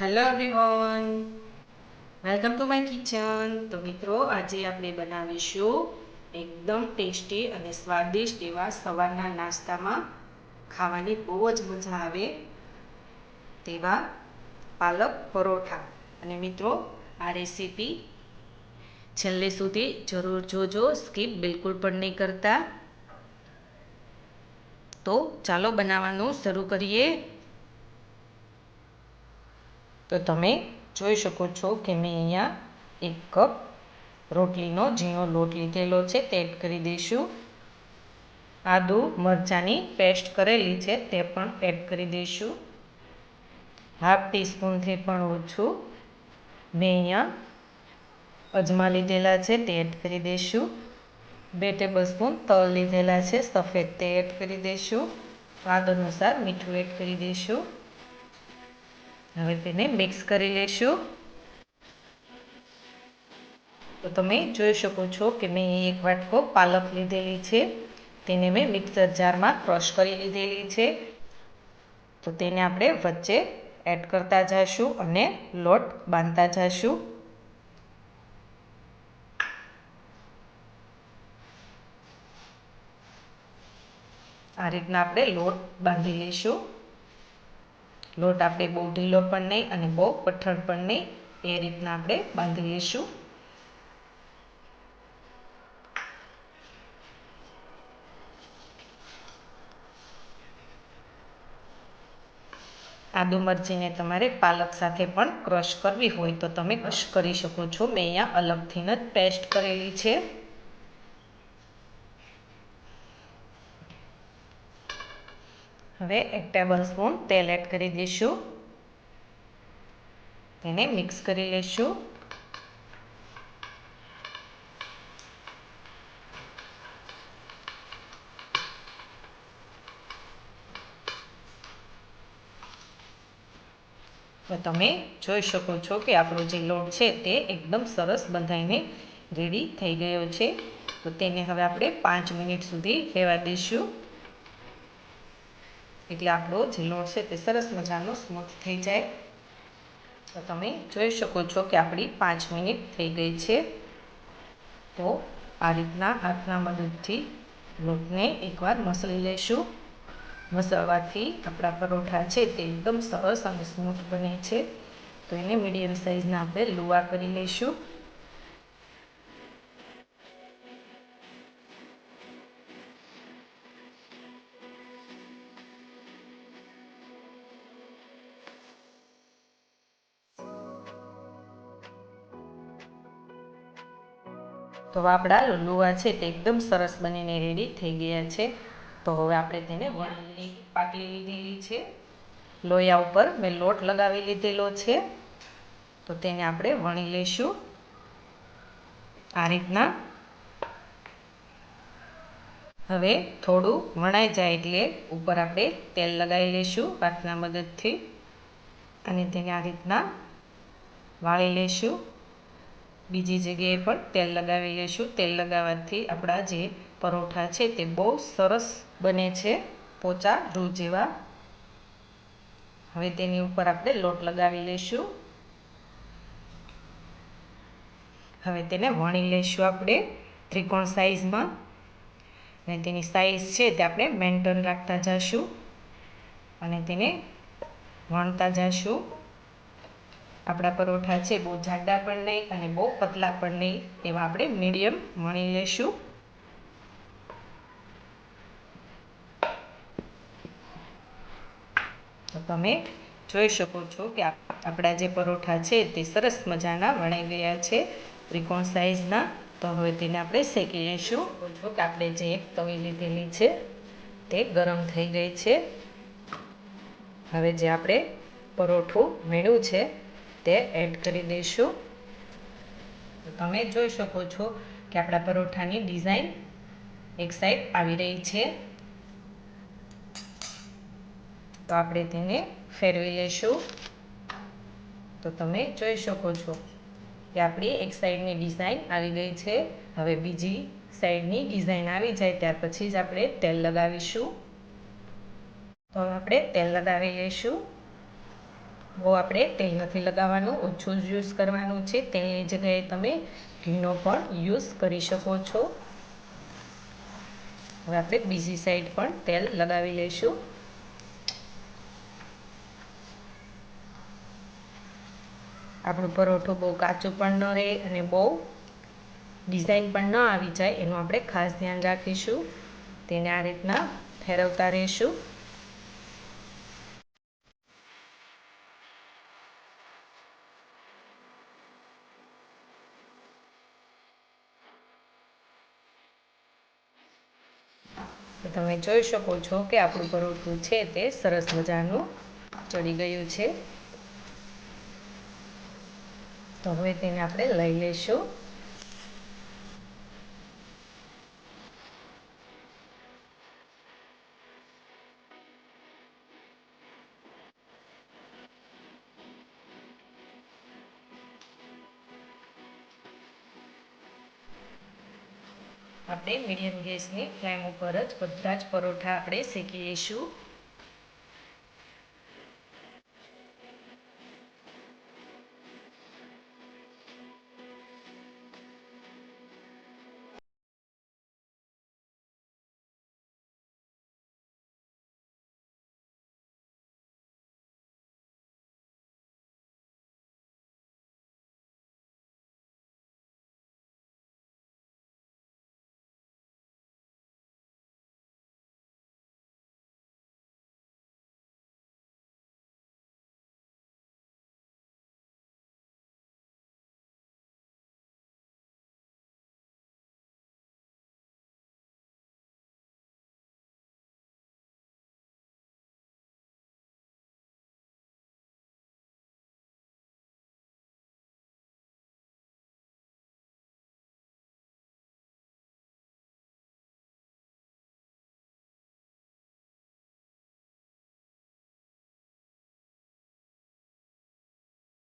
Hello everyone welcome to my kitchen તો મિત્રો, આજે આપણે બનાવીશું એકદમ ટેસ્ટી અને સ્વાદિષ્ટ એવા સવારના નાસ્તામાં ખાવાની બહુ જ મજા આવે તેવા પાલક પરોઠા. અને મિત્રો, આ રેસીપી છેલ્લે સુધી જરૂર જોજો. સ્કીપ બિલકુલ પણ નહીં કરતા. તો ચાલો બનાવવાનું શરૂ કરીએ. તો તમે જોઈ શકો છો કે મેં અહીંયા એક કપ રોટલીનો ઝીણો લોટ લીધેલો છે, તે એડ કરી દઈશું. આદુ મરચાંની પેસ્ટ કરેલી છે, તે પણ એડ કરી દઈશું. હાફ ટીસ્પૂનથી પણ ઓછું મેં અહીંયા અજમા લીધેલા છે, તે એડ કરી દઈશું. બે ટેબલ સ્પૂન તલ લીધેલા છે, સફેદ તે એડ કરી દઈશું. સ્વાદ અનુસાર મીઠું એડ કરી દઈશું. હવે તેને મિક્સ કરી લઈશું તો તમે જોઈ શકો છો કે મેં એક વાટકો પાલક લીધેલી છે. તેને મેં મિક્સર જારમાં ક્રશ કરી લીધેલી છે. તો તેને આપણે વચ્ચે એડ કરતા જઈશું અને લોટ બાંધતા જઈશું આ રીતના આપણે લોટ બાંધી લઈશું લોટ આપણે બહુ ઢીલો પણ નહીં અને બહુ કઠણ પણ નહીં, એ રીતના આપણે બાંધી લઈશું આદુ મરચીને તમારે પાલક સાથે પણ ક્રશ કરવી હોય તો તમે ક્રશ કરી શકો છો. મેં અહીંયા અલગથી જ પેસ્ટ કરેલી છે. હવે એક ટેબલ સ્પૂન તેલ એડ કરી દઈશું. તેને મિક્સ કરી લઈશું. તમે જોઈ શકો છો કે આપણો જે લોટ છે તે એકદમ સરસ બંધાઈને રેડી થઈ ગયો છે. તો તેને હવે આપણે પાંચ મિનિટ સુધી રહેવા દઈશું. એટલે આપણો લોટ છે તે સરસ મજાનો સ્મૂથ થઈ જાય. તો તમે જોઈ શકો છો કે આપણી પાંચ મિનિટ થઈ ગઈ છે. તો આ રીતના હાથના મદદથી લોટને એકવાર મસળી લઈશું. મસળવાથી આપણા પરોઠા છે તે એકદમ સરસ અને સ્મૂથ બને છે. તો એને મીડિયમ સાઇઝના આપણે લુવા કરી લઈશું. તો આપણા લુવા છે તે એકદમ સરસ બનીને રેડી થઈ ગયા છે. તો હવે આપણે તેને વણની પાટલી લીધેલી છે. લોયા ઉપર મેં લોટ લગાવી લીધેલો છે. તો તેને આપણે વણી લઈશું. આ રીતના. હવે થોડું વણાઈ જાય એટલે ઉપર આપણે તેલ લગાવી લઈશું હાથના મદદથી. અને તેને આ રીતના વાળી લઈશું. બીજી જગ્યાએ પણ તેલ લગાવી લઈશું. તેલ લગાવવાથી આપણા જે પરોઠા છે તે બહુ સરસ બને છે પોચા રૂ જેવા. હવે તેની ઉપર આપણે લોટ લગાવી લઈશું. હવે તેને વણી લઈશું આપણે ત્રિકોણ સાઈઝમાં. અને તેની સાઈઝ છે તે આપણે મેન્ટેન રાખતા જઈશું અને તેને વણતા જઈશું આપણા પરોઠા છે, બહુ જાડા પણ નહીં અને બહુ પતલા પણ નહીં એવા આપણે મીડિયમ વણી લઈશું તો તમે જોઈ શકો છો કે આપણા જે પરોઠા છે તે સરસ મજાના વણાઈ ગયા છે, ત્રિકોણ સાઇઝના તો હવે તેને આપણે શેકી લઈશું જો કે આપણે જે એક તવી લીધેલી છે, તે ગરમ થઈ ગઈ છે. હવે જે આપણે પરોઠું વીણ્યું છે તે એડ કરી દઈશું. તમે જોઈ શકો છો કે આપણા પરોઠાની ડિઝાઇન એક સાઈડ આવી રહી છે. તો આપણે તેને ફેરવી લઈશું. તો તમે જોઈ શકો છો કે આપણી એક સાઈડની ડિઝાઇન આવી ગઈ છે. હવે બીજી સાઈડની ડિઝાઇન આવી જાય ત્યાર પછી જ આપણે તેલ લગાવીશું. તો આપણે તેલ લગાવી લઈશું. બહુ આપણે તેલ નથી લગાવવાનું. ઓછું જ યુઝ કરવાનું છે. તેલની જગ્યાએ તમે ઘીનો પણ યુઝ કરી શકો છો. હવે આપણે બીજી સાઈડ પણ તેલ લગાવી લઈશું. આપણું પરોઠો બહુ કાચું પણ ન રહે અને બહુ ડિઝાઇન પણ ન આવી જાય. એનું આપણે ખાસ ધ્યાન રાખીશું. તેને આ રીતના ફેરવતા રહીશું. તો તમે જોઈ શકો છો કે આપણું પરોઠું છે તે સરસ મજાનું ચડી ગયું છે. તો હવે તેને આપણે લઈ લઈશું. આપણે મીડિયમ ગેસની ફ્લેમ ઉપર જ બધા જ પરોઠા આપણે શેકી લઈશું.